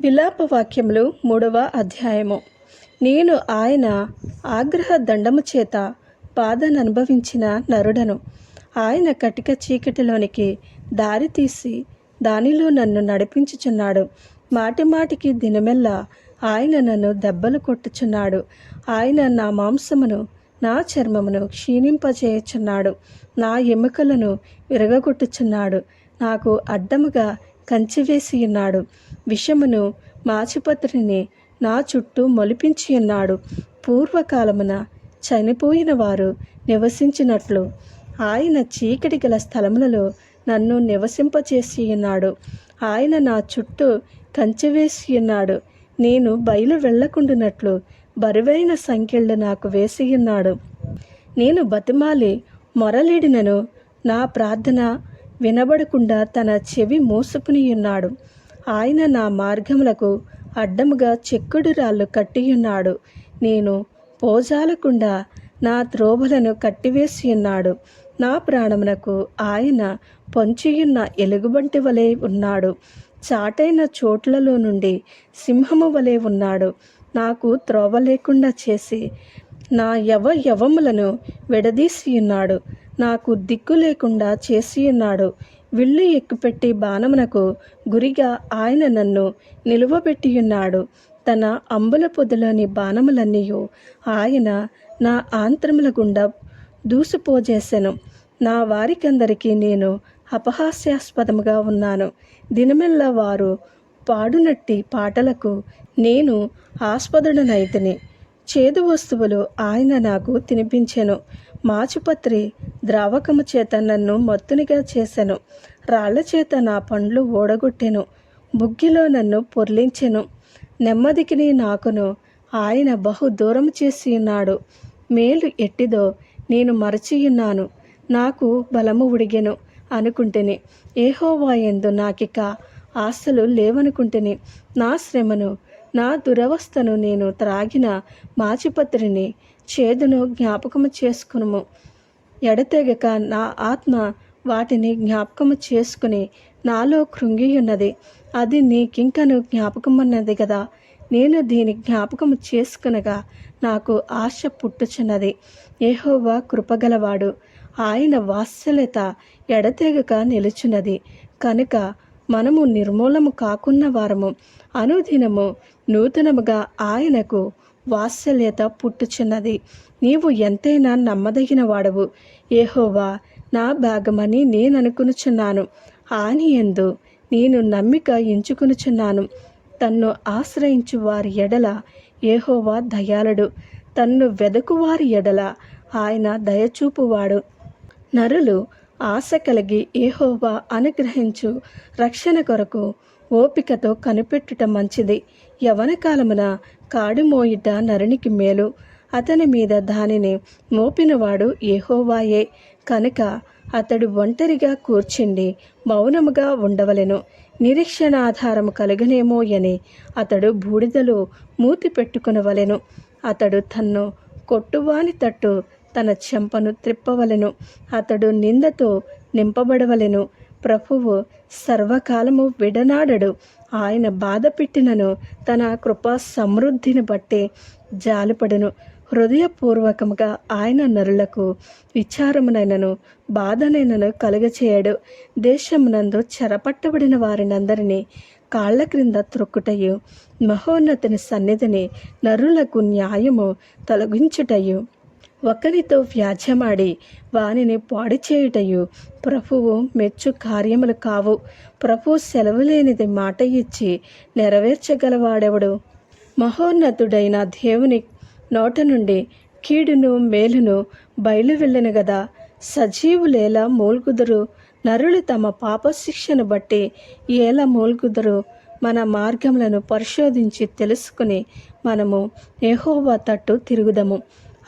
విలాప వాక్యములు మూడవ అధ్యాయము. నేను ఆయన ఆగ్రహ దండము చేత బాధను అనుభవించిన నరుడను. ఆయన కటిక చీకటిలోనికి దారి తీసి దానిలో నన్ను నడిపించుచున్నాడు. మాటి మాటికి దినమెల్లా ఆయన నన్ను దెబ్బలు కొట్టుచున్నాడు. ఆయన నా మాంసమును నా చర్మమును క్షీణింపజేయుచున్నాడు. నా ఎముకలను విరగగొట్టుచున్నాడు. నాకు అడ్డముగా కంచివేసి ఉన్నాడు విషమును మాచిపత్రిని నా చుట్టూ మొలిపించి ఉన్నాడు పూర్వకాలమున చనిపోయిన వారు నివసించినట్లు ఆయన చీకటి గల స్థలములలో నన్ను నివసింపచేసి ఉన్నాడు ఆయన నా చుట్టూ కంచెవేసి ఉన్నాడు నేను బయలు వెళ్ళకుండునట్లు బరువైన సంఖ్యలు నాకు వేసి ఉన్నాడు నేను బతిమాలి మొరలిడినను. నా ప్రార్థన వినబడకుండా తన చెవి మూసుకుని ఉన్నాడు ఆయన నా మార్గములకు అడ్డముగా చెక్కుడు రాళ్ళు కట్టియున్నాడు. నేను పోజాలకుండా నా త్రోభలను కట్టివేసి ఉన్నాడు నా ప్రాణమునకు ఆయన పొంచియున్న ఎలుగుబంటి వలె ఉన్నాడు. చాటైన చోట్లలో నుండి సింహము వలె ఉన్నాడు. నాకు త్రోవ లేకుండా చేసి నా యవ యవములను విడదీసి ఉన్నాడు నాకు దిక్కు లేకుండా చేసి ఉన్నాడు. విల్లు ఎక్కుపెట్టి బాణమునకు గురిగా ఆయన నన్ను నిలువబెట్టి ఉన్నాడు. తన అంబుల పొదలోని బాణములన్నీ ఆయన నా ఆంత్రముల గుండా దూసిపోజేశాను నా వారికందరికీ నేను అపహాస్యాస్పదముగా ఉన్నాను. దినమెల్లా వారు పాడునట్టి పాటలకు నేను ఆస్పదుడనైతిని చేదు వస్తువులు ఆయన నాకు తినిపించెను. మాచుపత్రి ద్రావకము చేత నన్ను మత్తునిగా చేసెను. రాళ్ళ చేత నా పండ్లు ఓడగొట్టెను. బుగ్గిలో నన్ను పొర్లించెను. నెమ్మదికిని నాకును ఆయన బహు దూరం చేసి ఉన్నాడు. మేలు ఎట్టిదో నేను మరచియున్నాను నాకు బలము ఉడిగెను అనుకుంటేని. ఏహోవా ఎందు నాకిక ఆశలు లేవనుకుంటేని నా శ్రమను నా దురవస్థను నేను త్రాగిన మాచిపత్రిని చేదును జ్ఞాపకము చేసుకునుము. ఎడతెగక నా ఆత్మ వాటిని జ్ఞాపకము చేసుకుని నాలో కృంగియున్నది. అది నీకింకను జ్ఞాపకమున్నది కదా నేను దీని జ్ఞాపకము చేసుకునగా నాకు ఆశ పుట్టుచున్నది. ఏహోవా కృపగలవాడు. ఆయన వాత్సల్యత ఎడతెగక నిలుచున్నది. కనుక మనము నిర్మూలము కాకున్న వారము. అనుదినము నూతనముగా ఆయనకు వాత్సల్యత పుట్టుచున్నది. నీవు ఎంతైనా నమ్మదగిన వాడవు. ఏహోవా నా భాగమని నేను అనుకునుచున్నాను ఆని ఎందు నేను నమ్మిక ఎంచుకునుచున్నాను. తన్ను ఆశ్రయించు వారి ఎడల ఏహోవా దయాళుడు. తన్ను వెదకు వారి ఎడల ఆయన దయచూపువాడు. నరులు ఆశ కలిగి ఏహోవా అనుగ్రహించు రక్షణ కొరకు ఓపికతో కనిపెట్టుట మంచిది. యవన కాలమున కాడు నరునికి మేలు. అతని మీద దానిని మోపినవాడు ఏహోవాయే కనుక అతడు ఒంటరిగా కూర్చుండి మౌనముగా ఉండవలెను. నిరీక్షణ ఆధారము కలుగనేమో అని అతడు బూడిదలో మూతి పెట్టుకునవలెను. అతడు తన్ను కొట్టువాని తట్టు తన చెంపను త్రిప్పవలెను. అతడు నిందతో నింపబడవలెను. ప్రభువు సర్వకాలము విడనాడడు. ఆయన బాధ పెట్టినను తన కృపా సమృద్ధిని బట్టి జాలిపడును. హృదయపూర్వకముగా ఆయన నరులకు విచారమునైనను బాధనైనను కలుగచేయడు. దేశమునందు చెరపట్టబడిన వారినందరినీ కాళ్ళ క్రింద త్రొక్కుటయు మహోన్నతిని సన్నిధిని నరులకు న్యాయము తొలగించుటయు. ఒకరితో వ్యాజ్యమాడి వానిని పాడి చేయుటయు ప్రభువు మెచ్చు కార్యములు కావు. ప్రభు సెలవు లేనిది మాట ఇచ్చి నెరవేర్చగలవాడెవడు? మహోన్నతుడైన దేవుని నోట నుండి కీడును మేలును బయలు వెళ్ళను గదా సజీవులేలా మూల్గుదురు నరులు తమ పాపశిక్షను బట్టి ఎలా మూల్గుదురు మన మార్గములను పరిశోధించి తెలుసుకుని మనము ఏహోవా తట్టు తిరుగుదము.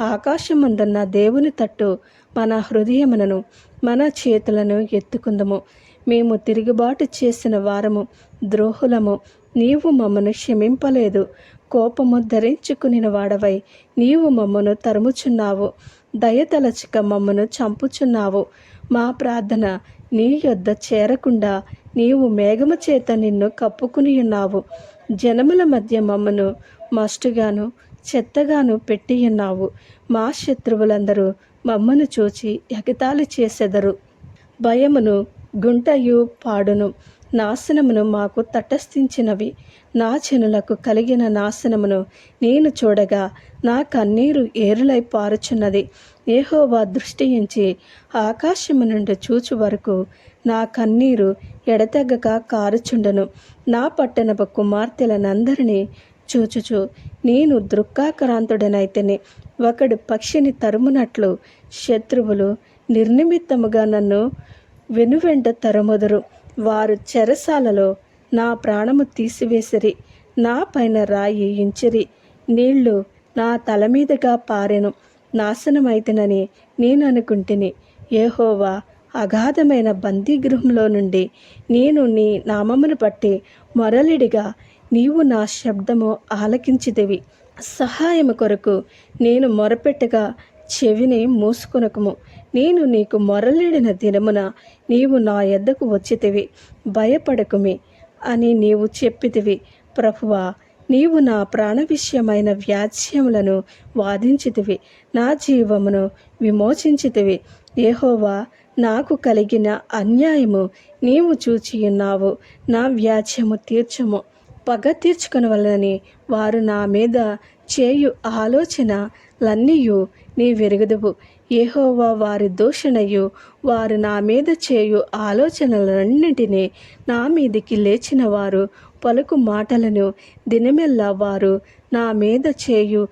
ఆకాశమందున్న దేవుని తట్టు మన హృదయములను మన చేతులను ఎత్తుకుందము. మేము తిరుగుబాటు చేసిన వారము ద్రోహులము. నీవు మమ్మను క్షమింపలేదు. కోపము ధరించుకుని వాడవై నీవు మమ్మను తరుముచున్నావు. దయతలచిక మమ్మను చంపుచున్నావు. మా ప్రార్థన నీ యొద్ద చేరకుండా నీవు మేఘము చేత నిన్ను కప్పుకుని ఉన్నావు జనముల మధ్య మమ్మను మస్టుగాను చెత్తగాను పెట్టియున్నావు మా శత్రువులందరూ మమ్మను చూచి ఎగతాళి చేసెదరు. భయమును గుంటయు పాడును. నాశనమును మాకు తటస్థించినవి. నా జనులకు కలిగిన నాశనమును నేను చూడగా నా కన్నీరు ఏరులై పారుచున్నది. ఏహోవా దృష్టించి ఆకాశము నుండి చూచు వరకు నా కన్నీరు ఎడతెగక కారుచుండను. నా పట్టణపు కుమార్తెలనందరినీ చూచుచు నేను దృక్కాక్రాంతుడనైతేనే ఒకడు పక్షిని తరుమునట్లు శత్రువులు నిర్నిమిత్తముగా నన్ను వెనువెంట తరముదురు. వారు చెరసాలలో నా ప్రాణము తీసివేసిరి నా పైన రాయి ఇంచిరి. నీళ్ళు నా తల మీదుగా పారెను. నాశనమైతనని నేను అనుకుంటుని ఏహోవా అగాధమైన బందీగృహంలో నుండి నేను నీ నామమును బట్టి మొరలిడిగా నీవు నా శబ్దము ఆలకించితివి. సహాయము కొరకు నేను మొరపెట్టగా చెవిని మూసుకొనకము. నేను నీకు మొరలేడిన దినమున నీవు నా ఎద్దకు వచ్చితివి. భయపడకుమి అని నీవు చెప్పితివి. ప్రభువా నీవు నా ప్రాణ విషయమైన వ్యాజ్యములను వాదించితివి. నా జీవమును విమోచించితివి. ఏహోవా నాకు కలిగిన అన్యాయము నీవు చూచియున్నావు. నా వ్యాజ్యము తీర్చము. పగ తీర్చుకొనవలనని వారు నా మీద చేయు ఆలోచనలన్నీయు నీ వెరుగుదువు ఏహోవా వారి దూషణయు వారు నా మీద చేయు ఆలోచనలన్నింటినీ నా మీదికి లేచిన వారు పలుకు మాటలను దినమెల్లా వారు నా మీద చేయు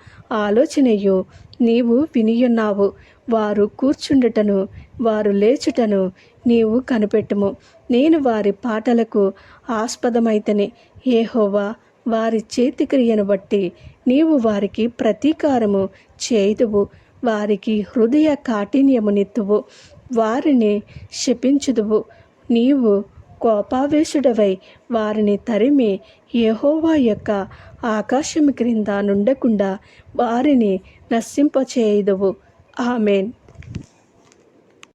ఆలోచనయు నీవు వినియున్నావు. వారు కూర్చుండుటను వారు లేచుటను నీవు కనిపెట్టుము. నేను వారి పాటలకు ఆస్పదమైతని ఏహోవా వారి చేతిక్రియను బట్టి నీవు వారికి ప్రతీకారము చేయుదువు. వారికి హృదయ కాఠిన్యమునిత్తువు. వారిని శపించుదువు. నీవు కోపావేశుడవై వారిని తరిమి యెహోవా యొక్క ఆకాశము క్రింద నుండకుండా వారిని నశింపచేయుదువు. ఆమెన్.